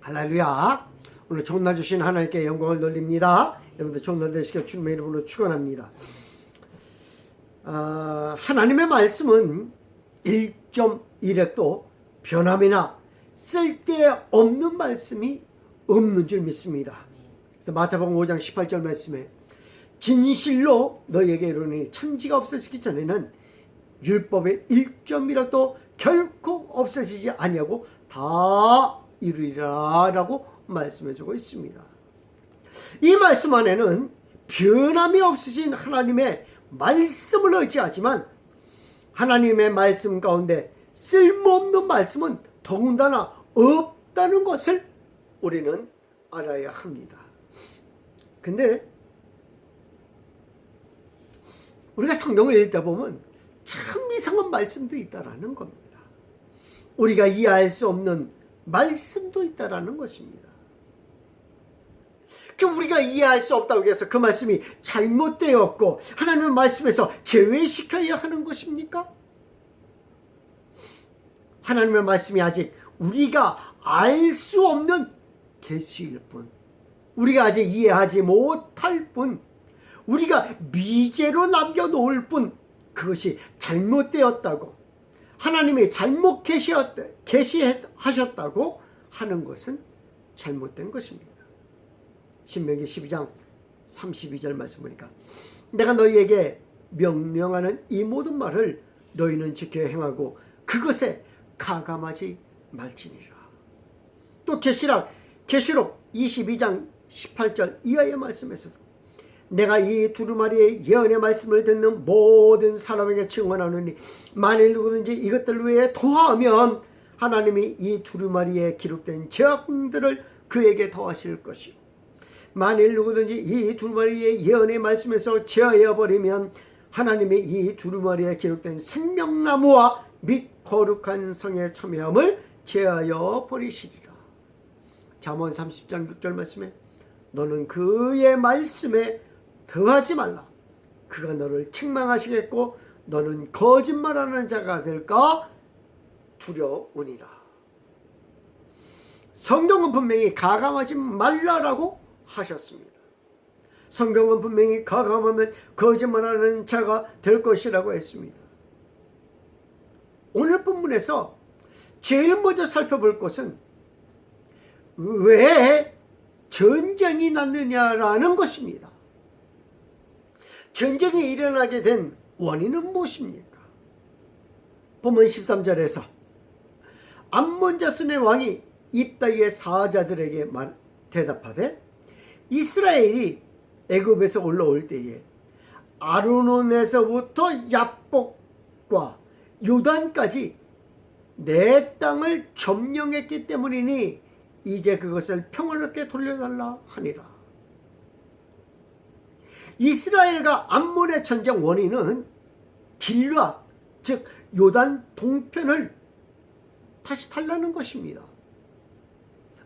할렐루야. 오늘 좋은 날 주신 하나님께 영광을 돌립니다. 여러분들 좋은 날 되시길 주님의 이름으로 축원합니다. 아, 하나님의 말씀은 1.1획도 변함이나 쓸데없는 말씀이 없는 줄 믿습니다. 그래서 마태복음 5장 18절 말씀에 진실로 너희에게 이르니 천지가 없어지기 전에는 율법의 1.1획도 결코 없어지지 아니하고 다 이루리라 라고 말씀해주고 있습니다. 이 말씀 안에는 변함이 없으신 하나님의 말씀을 의지하지만 하나님의 말씀 가운데 쓸모없는 말씀은 더군다나 없다는 것을 우리는 알아야 합니다. 근데 우리가 성경을 읽다 보면 참 이상한 말씀도 있다라는 겁니다. 우리가 이해할 수 없는 말씀도 있다라는 것입니다. 그 우리가 이해할 수 없다고 해서 그 말씀이 잘못되었고 하나님의 말씀에서 제외시켜야 하는 것입니까? 하나님의 말씀이 아직 우리가 알 수 없는 계시일 뿐, 우리가 아직 이해하지 못할 뿐, 우리가 미제로 남겨놓을 뿐, 그것이 잘못되었다고 하나님이 잘못 계시하셨다고 하는 것은 잘못된 것입니다. 신명기 12장 32절 말씀 보니까 내가 너희에게 명령하는 이 모든 말을 너희는 지켜 행하고 그것에 가감하지 말지니라. 또 계시락 계시록 22장 18절 이하의 말씀에서도 내가 이 두루마리의 예언의 말씀을 듣는 모든 사람에게 증언하노니 만일 누구든지 이것들 외에 도하면 하나님이 이 두루마리에 기록된 죄악들을 그에게 더하실 것이요 만일 누구든지 이 두루마리의 예언의 말씀에서 제하여 버리면 하나님이 이 두루마리에 기록된 생명나무와 및 거룩한 성의 참여함을 제하여 버리시리라. 잠언 30장 6절 말씀에 너는 그의 말씀에 더하지 말라. 그가 너를 책망하시겠고 너는 거짓말하는 자가 될까 두려우니라. 성경은 분명히 가감하지 말라라고 하셨습니다. 성경은 분명히 가감하면 거짓말하는 자가 될 것이라고 했습니다. 오늘 본문에서 제일 먼저 살펴볼 것은 왜 전쟁이 났느냐라는 것입니다. 전쟁이 일어나게 된 원인은 무엇입니까? 본문 13절에서 암몬 자손의 왕이 입다의 사자들에게 말, 대답하되 이스라엘이 애굽에서 올라올 때에 아르논에서부터 야복과 요단까지 내 땅을 점령했기 때문이니 이제 그것을 평화롭게 돌려달라 하니라. 이스라엘과 암몬의 전쟁 원인은 길라 즉 요단 동편을 다시 달라는 것입니다.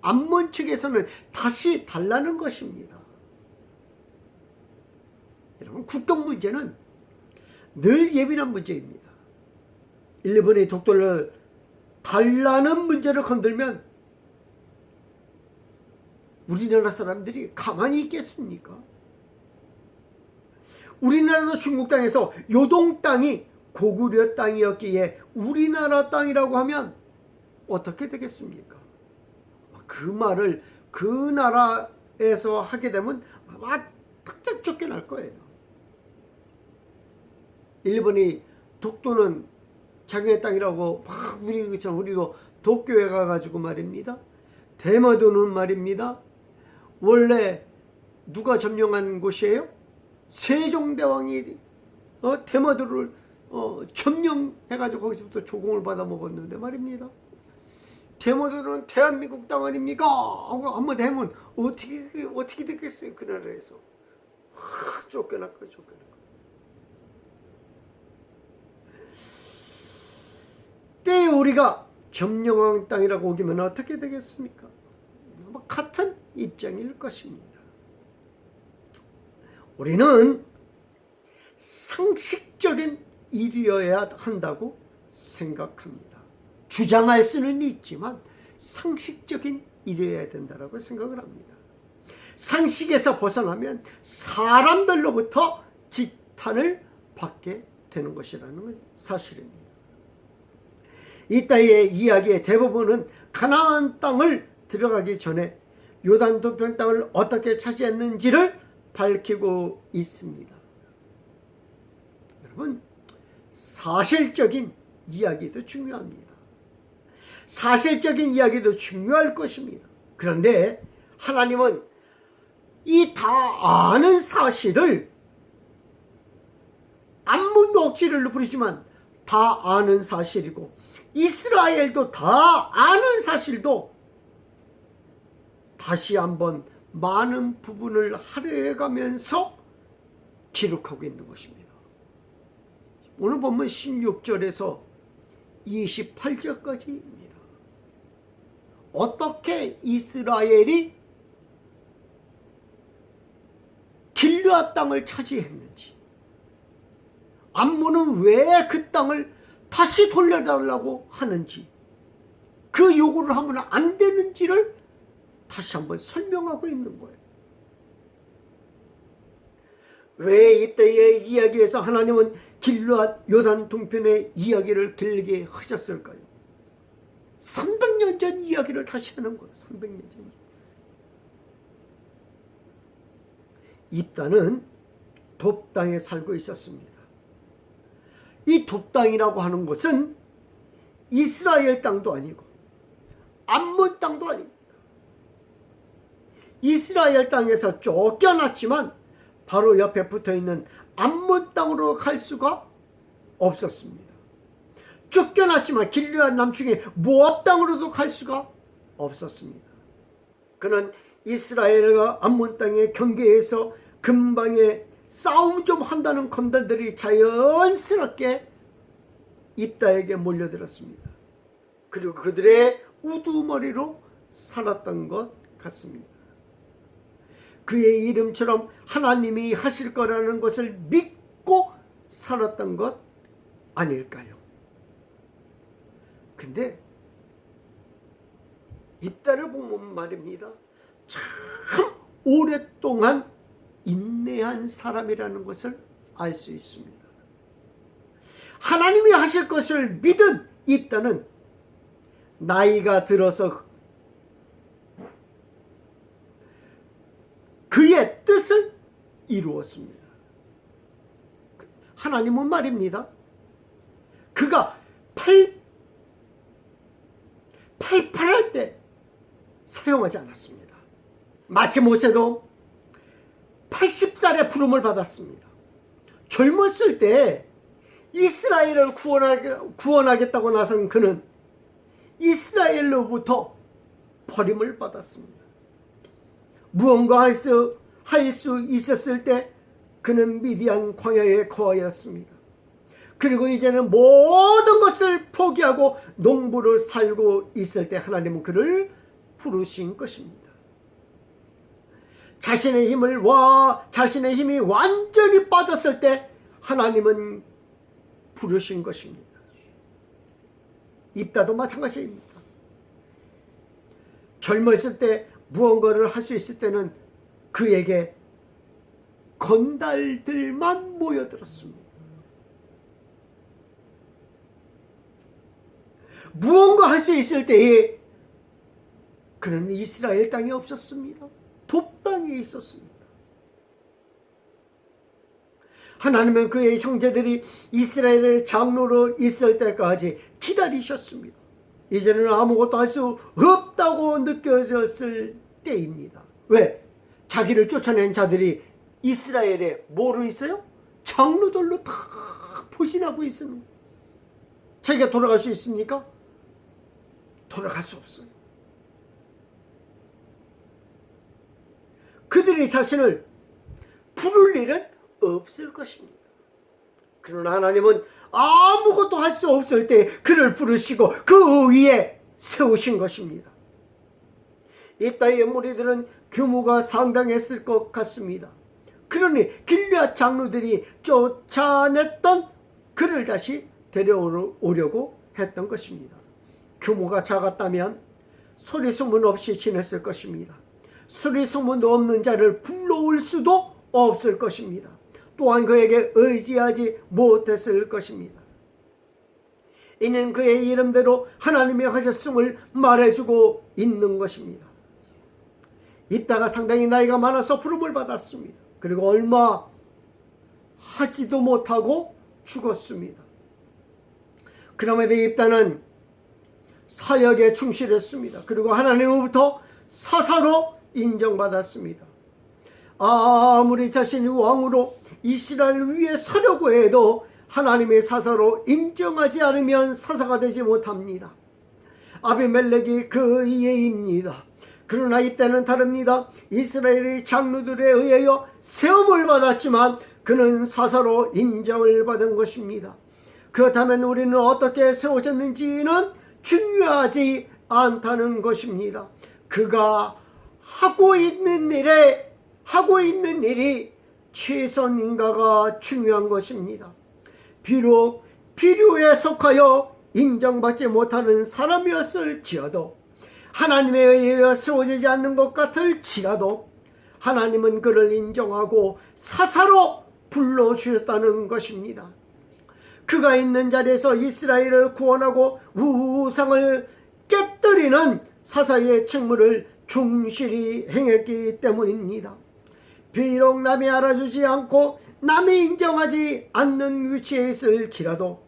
암몬 측에서는 다시 달라는 것입니다. 여러분 국경 문제는 늘 예민한 문제입니다. 일본의 독도를 달라는 문제를 건들면 우리나라 사람들이 가만히 있겠습니까? 우리나라도 중국 땅에서 요동 땅이 고구려 땅이었기에 우리나라 땅이라고 하면 어떻게 되겠습니까? 그 말을 그 나라에서 하게 되면 아마 탁탁 쫓겨날 거예요. 일본이 독도는 자기네 땅이라고 막 우리 그처럼 우리도 도쿄에 가가지고 말입니다. 대마도는 말입니다. 원래 누가 점령한 곳이에요? 세종대왕이 어, 대마도를 어, 점령해가지고 거기서부터 조공을 받아 먹었는데 말입니다. 대마도는 대한민국 땅 아닙니까? 하고 한번 되면 어떻게 어떻게 됐겠어요 그 나라에서 하, 쫓겨났고 쫓겨났고 때에 우리가 점령한 땅이라고 오기면 어떻게 되겠습니까? 뭐 같은 입장일 것입니다. 우리는 상식적인 일이어야 한다고 생각합니다. 주장할 수는 있지만 상식적인 일이어야 된다라고 생각을 합니다. 상식에서 벗어나면 사람들로부터 지탄을 받게 되는 것이라는 사실입니다. 이 따위의 이야기의 대부분은 가나안 땅을 들어가기 전에 요단 도평 땅을 어떻게 차지했는지를 밝히고 있습니다. 여러분 사실적인 이야기도 중요합니다. 사실적인 이야기도 중요할 것입니다. 그런데 하나님은 이 다 아는 사실을 아무도 억지를 부르지만 다 아는 사실이고 이스라엘도 다 아는 사실도 다시 한번 많은 부분을 할애해가면서 기록하고 있는 것입니다. 오늘 보면 16절에서 28절까지입니다. 어떻게 이스라엘이 길르앗 땅을 차지했는지 암몬은 왜 그 땅을 다시 돌려달라고 하는지 그 요구를 하면 안 되는지를 다시 한번 설명하고 있는 거예요. 왜 이때의 이야기에서 하나님은 길르앗 요단 동편의 이야기를 길게 하셨을까요? 300년 전 이야기를 다시 하는 거예요. 300년 전. 입단은 돕당에 살고 있었습니다. 이 돕당이라고 하는 것은 이스라엘 땅도 아니고 암몬 땅도 아닙니다. 이스라엘 땅에서 쫓겨났지만 바로 옆에 붙어 있는 암몬 땅으로 갈 수가 없었습니다. 쫓겨났지만 길르앗 남중에 모압 땅으로도 갈 수가 없었습니다. 그는 이스라엘과 암몬 땅의 경계에서 근방에 싸움 좀 한다는 건달들이 자연스럽게 입다에게 몰려들었습니다. 그리고 그들의 우두머리로 살았던 것 같습니다. 그의 이름처럼 하나님이 하실 거라는 것을 믿고 살았던 것 아닐까요? 근데 입다를 보면 말입니다. 참 오랫동안 인내한 사람이라는 것을 알 수 있습니다. 하나님이 하실 것을 믿은 입다는 나이가 들어서 그의 뜻을 이루었습니다. 하나님은 말입니다. 그가 팔, 팔팔할 때 사용하지 않았습니다. 마치 모세도 80살의 부름을 받았습니다. 젊었을 때 이스라엘을 구원하게, 구원하겠 다고 나선 그는 이스라엘로부터 버림을 받았습니다. 무언가 할 수, 할 수 있었을 때 그는 미디안 광야에 거하였습니다. 그리고 이제는 모든 것을 포기하고 농부를 살고 있을 때 하나님은 그를 부르신 것입니다. 자신의 힘을 와 자신의 힘이 완전히 빠졌을 때 하나님은 부르신 것입니다. 입다도 마찬가지입니다. 젊었을 때 무언가를 할 수 있을 때는 그에게 건달들만 모여들었습니다. 무언가 할 수 있을 때에 그는 이스라엘 땅에 없었습니다. 돕당에 있었습니다. 하나님은 그의 형제들이 이스라엘의 장로로 있을 때까지 기다리셨습니다. 이제는 아무것도 할 수 없다고 느껴졌을 때입니다. 왜? 자기를 쫓아낸 자들이 이스라엘에 뭐로 있어요? 장로들로 다 포진하고 있습니다. 자기가 돌아갈 수 있습니까? 돌아갈 수 없어요. 그들이 자신을 부를 일은 없을 것입니다. 그러나 하나님은 아무것도 할 수 없을 때 그를 부르시고 그 위에 세우신 것입니다. 이따의 무리들은 규모가 상당했을 것 같습니다. 그러니 길앗 장로들이 쫓아냈던 그를 다시 데려오려고 했던 것입니다. 규모가 작았다면 소리 소문 없이 지냈을 것입니다. 소리 소문도 없는 자를 불러올 수도 없을 것입니다. 또한 그에게 의지하지 못했을 것입니다. 이는 그의 이름대로 하나님이 하셨음을 말해주고 있는 것입니다. 입다가 상당히 나이가 많아서 부름을 받았습니다. 그리고 얼마 하지도 못하고 죽었습니다. 그럼에도 입다는 사역에 충실했습니다. 그리고 하나님으로부터 사사로 인정받았습니다. 아무리 자신이 왕으로 이스라엘 위에 서려고 해도 하나님의 사사로 인정하지 않으면 사사가 되지 못합니다. 아비멜렉이 그 이해입니다. 그러나 이때는 다릅니다. 이스라엘의 장로들에 의하여 세움을 받았지만 그는 사사로 인정을 받은 것입니다. 그렇다면 우리는 어떻게 세워졌는지는 중요하지 않다는 것입니다. 그가 하고 있는 일에 하고 있는 일이 최선인가가 중요한 것입니다. 비록 필요에 속하여 인정받지 못하는 사람이었을지어도 하나님에 의하여 세워지지 않는 것 같을지라도 하나님은 그를 인정하고 사사로 불러주셨다는 것입니다. 그가 있는 자리에서 이스라엘을 구원하고 우상을 깨뜨리는 사사의 책무를 충실히 행했기 때문입니다. 비록 남이 알아주지 않고 남이 인정하지 않는 위치에 있을지라도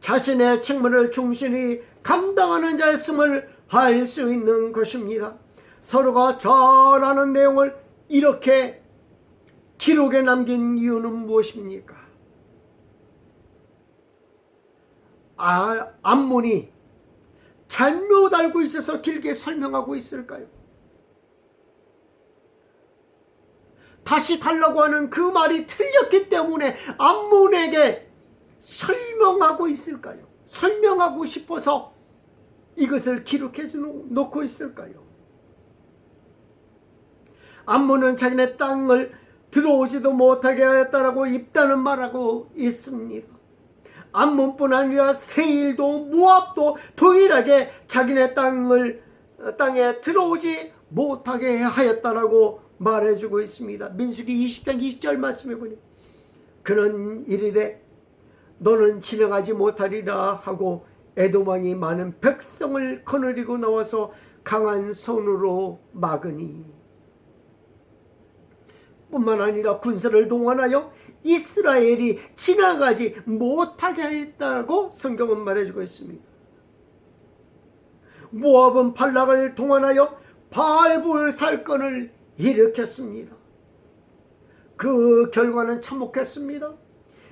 자신의 책무를 충실히 감당하는 자였음을 알수 있는 것입니다. 서로가 잘 아는 내용을 이렇게 기록에 남긴 이유는 무엇입니까? 아, 암몬이 잘못 알고 있어서 길게 설명하고 있을까요? 다시 달라고 하는 그 말이 틀렸기 때문에 암몬에게 설명하고 있을까요? 설명하고 싶어서 이것을 기록해 놓고 있을까요? 암몬은 자기네 땅을 들어오지도 못하게 하였다라고 입다는 말하고 있습니다. 암몬뿐 아니라 세일도 모압도 동일하게 자기네 땅을 땅에 들어오지 못하게 하였다라고 말해주고 있습니다. 민수기 20장 20절 말씀해 보니 그는 이르되 너는 진행하지 못하리라 하고 에도망이 많은 백성을 거느리고 나와서 강한 손으로 막으니 뿐만 아니라 군사를 동원하여 이스라엘이 지나가지 못하게 했다고 성경은 말해주고 있습니다. 모압은 발락을 동원하여 발불 살건을 일으켰습니다. 그 결과는 참혹했습니다.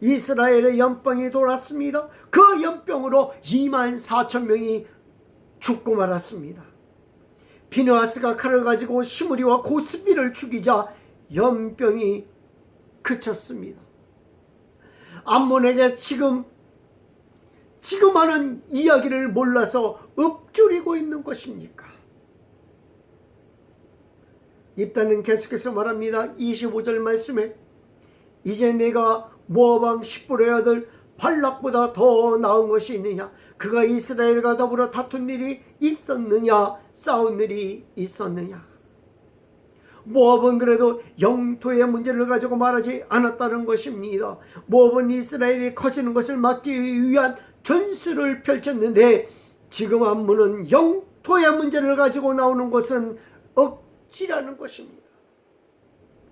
이스라엘의 연병이 돌았습니다. 그 연병으로 2만 4천 명이 죽고 말았습니다. 비느하스가 칼을 가지고 시므리와 고스비를 죽이자 연병이 그쳤습니다. 암몬에게 지금 지금 하는 이야기를 몰라서 읊조리고 있는 것입니까? 입다는 계속해서 말합니다. 25절 말씀에 이제 내가 모압왕 십불의 아들 발락보다 더 나은 것이 있느냐? 그가 이스라엘과 더불어 다툰 일이 있었느냐? 싸운 일이 있었느냐? 모압은 그래도 영토의 문제를 가지고 말하지 않았다는 것입니다. 모압은 이스라엘이 커지는 것을 막기 위한 전술을 펼쳤는데 지금 안무는 영토의 문제를 가지고 나오는 것은 억지라는 것입니다.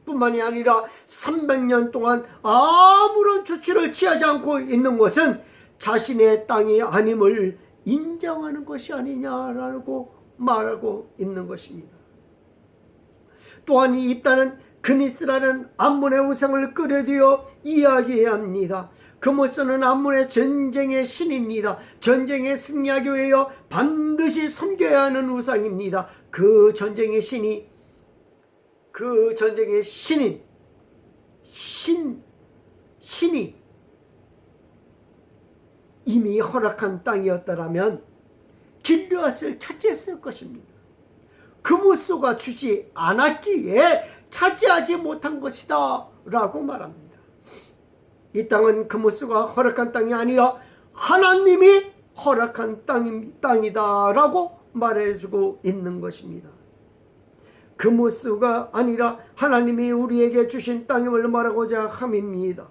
뿐만이 아니라 300년 동안 아무런 조치를 취하지 않고 있는 것은 자신의 땅이 아님을 인정하는 것이 아니냐라고 말하고 있는 것입니다. 또한 이 입다는 그니스라는 암문의 우상을 끌어들여 이야기해야 합니다. 그모스는 암문의 전쟁의 신입니다. 전쟁에 승리하기 위하여 반드시 섬겨야 하는 우상입니다. 그 전쟁의 신이 그 전쟁의 신인 신 신이 이미 허락한 땅이었다라면 길르앗을 차지했을 것입니다. 그무소가 주지 않았기에 차지하지 못한 것이다 라고 말합니다. 이 땅은 그무소가 허락한 땅이 아니라 하나님이 허락한 땅이, 땅이다 라고 말해주고 있는 것입니다. 금우스가 아니라 하나님이 우리에게 주신 땅임을 말하고자 함입니다.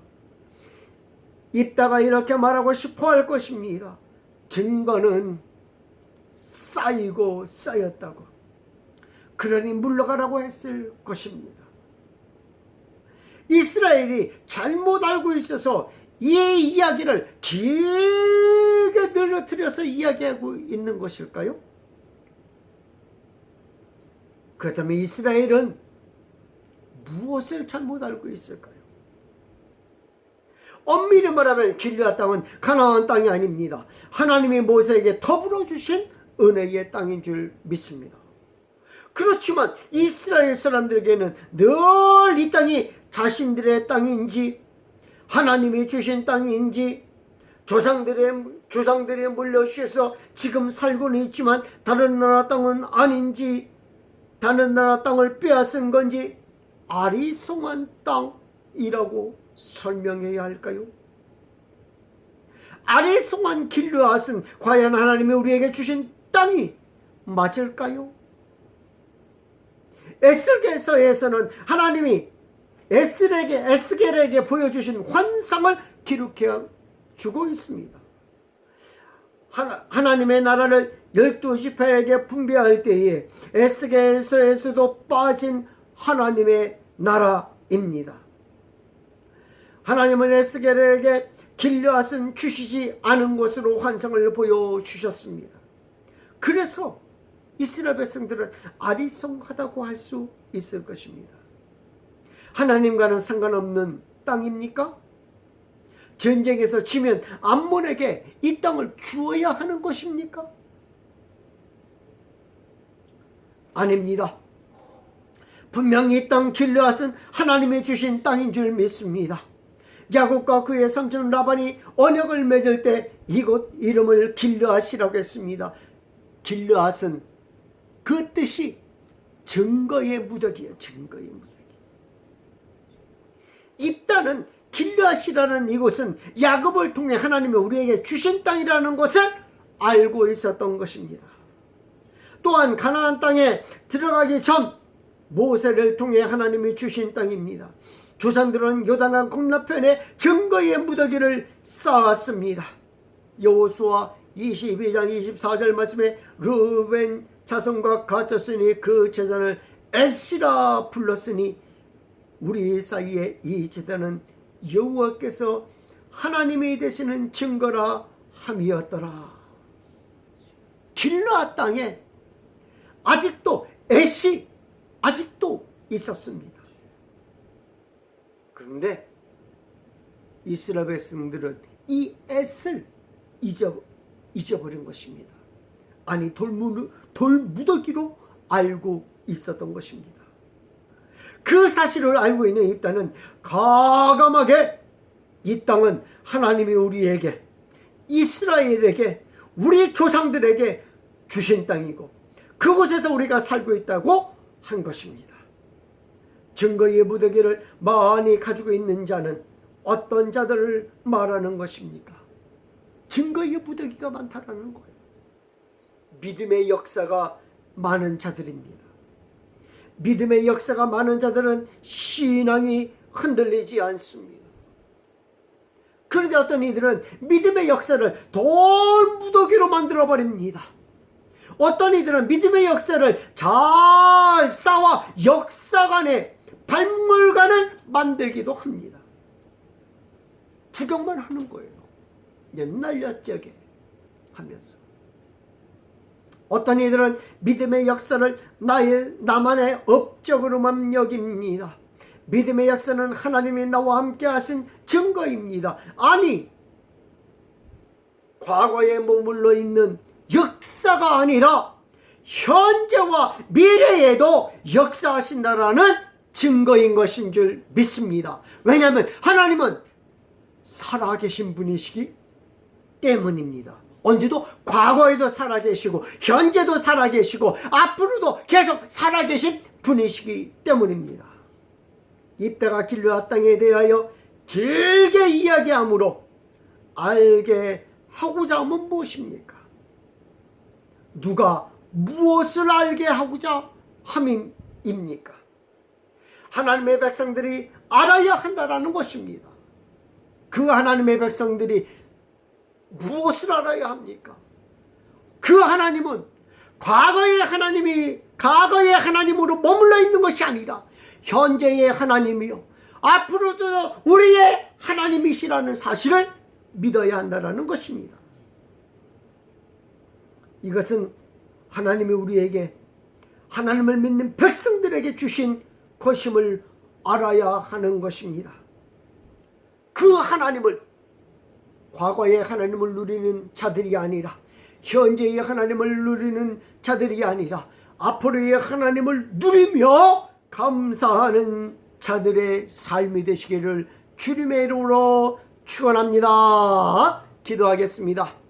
입다가 이렇게 말하고 싶어 할 것입니다. 증거는 쌓이고 쌓였다고. 그러니 물러가라고 했을 것입니다. 이스라엘이 잘못 알고 있어서 이 이야기를 길게 늘어뜨려서 이야기하고 있는 것일까요? 그렇다면 이스라엘은 무엇을 잘못 알고 있을까요? 엄밀히 말하면 길르앗 땅은 가나안 땅이 아닙니다. 하나님이 모세에게 더불어 주신 은혜의 땅인 줄 믿습니다. 그렇지만 이스라엘 사람들에게는 늘 이 땅이 자신들의 땅인지 하나님이 주신 땅인지 조상들의 조상들이 물려주셔서 지금 살고는 있지만 다른 나라 땅은 아닌지 다른 나라 땅을 빼앗은 건지 아리송한 땅이라고 설명해야 할까요? 아리송한 길르앗은 과연 하나님이 우리에게 주신 땅이 맞을까요? 에스겔서에서는 하나님이 에스겔에게 보여주신 환상을 기록해 주고 있습니다. 하나, 하나님의 나라를 열두 지파에게 분배할 때에 에스겔서에서도 빠진 하나님의 나라입니다. 하나님은 에스겔에게 길르앗은 주시지 않은 것으로 환상을 보여주셨습니다. 그래서 이스라엘 백성들은 아리송하다고 할 수 있을 것입니다. 하나님과는 상관없는 땅입니까? 전쟁에서 지면 암몬에게 이 땅을 주어야 하는 것입니까? 아닙니다. 분명히 이 땅 길르앗은 하나님이 주신 땅인 줄 믿습니다. 야곱과 그의 삼촌 라반이 언약을 맺을 때 이곳 이름을 길르앗이라고 했습니다. 길르앗은 그 뜻이 증거의 무덕이에요. 증거의 무덕. 이 땅은 길르앗이라는 이곳은 야곱을 통해 하나님이 우리에게 주신 땅이라는 것을 알고 있었던 것입니다. 또한 가나안 땅에 들어가기 전 모세를 통해 하나님이 주신 땅입니다. 조상들은 요단강 건너편에 증거의 무더기를 쌓았습니다. 여호수아 22장 24절 말씀에 루벤 자손과 갇혔으니 그 재산을 엘시라 불렀으니 우리 사이에 이 재단은 여호와께서 하나님이 되시는 증거라 함이었더라. 길라 땅에 아직도 애시 아직도 있었습니다. 그런데 이스라엘 백성들은 이 애를 잊어, 잊어버 린 것입니다. 아니 돌무, 돌무더기로 알고 있었던 것입니다. 그 사실을 알고 있는 입다는 가감하게 이 땅은 하나님이 우리에게 이스라엘에게 우리 조상들에게 주신 땅이고 그곳에서 우리가 살고 있다고 한 것입니다. 증거의 무더기를 많이 가지고 있는 자는 어떤 자들을 말하는 것입니까? 증거의 무더기가 많다라는 거예요. 믿음의 역사가 많은 자들입니다. 믿음의 역사가 많은 자들은 신앙이 흔들리지 않습니다. 그런데 어떤 이들은 믿음의 역사를 돌무더기로 만들어 버립니다. 어떤 이들은 믿음의 역사를 잘 쌓아 역사관의 박물관을 만들기도 합니다. 구경만 하는 거예요. 옛날 옛적에 하면서. 어떤 이들은 믿음의 역사를 나의 나만의 업적으로만 여깁니다. 믿음의 역사는 하나님이 나와 함께 하신 증거입니다. 아니 과거에 머물러 있는 역사가 아니라 현재와 미래에도 역사하신다라는 증거인 것인 줄 믿습니다. 왜냐하면 하나님은 살아계신 분이시기 때문입니다. 언제도 과거에도 살아계시고 현재도 살아계시고 앞으로도 계속 살아계신 분이시기 때문입니다. 이때가 길르앗 땅에 대하여 길게 이야기하므로 알게 하고자 하면 무엇입니까? 누가 무엇을 알게 하고자 함입니까? 하나님의 백성들이 알아야 한다라는 것입니다. 그 하나님의 백성들이 무엇을 알아야 합니까? 그 하나님은 과거의 하나님이 과거의 하나님으로 머물러 있는 것이 아니라 현재의 하나님이요. 앞으로도 우리의 하나님이시라는 사실을 믿어야 한다는 것입니다. 이것은 하나님이 우리에게 하나님을 믿는 백성들에게 주신 것임을 알아야 하는 것입니다. 그 하나님을 과거의 하나님을 누리는 자들이 아니라 현재의 하나님을 누리는 자들이 아니라 앞으로의 하나님을 누리며 감사하는 자들의 삶이 되시기를 주님의 이름으로 축원합니다. 기도하겠습니다.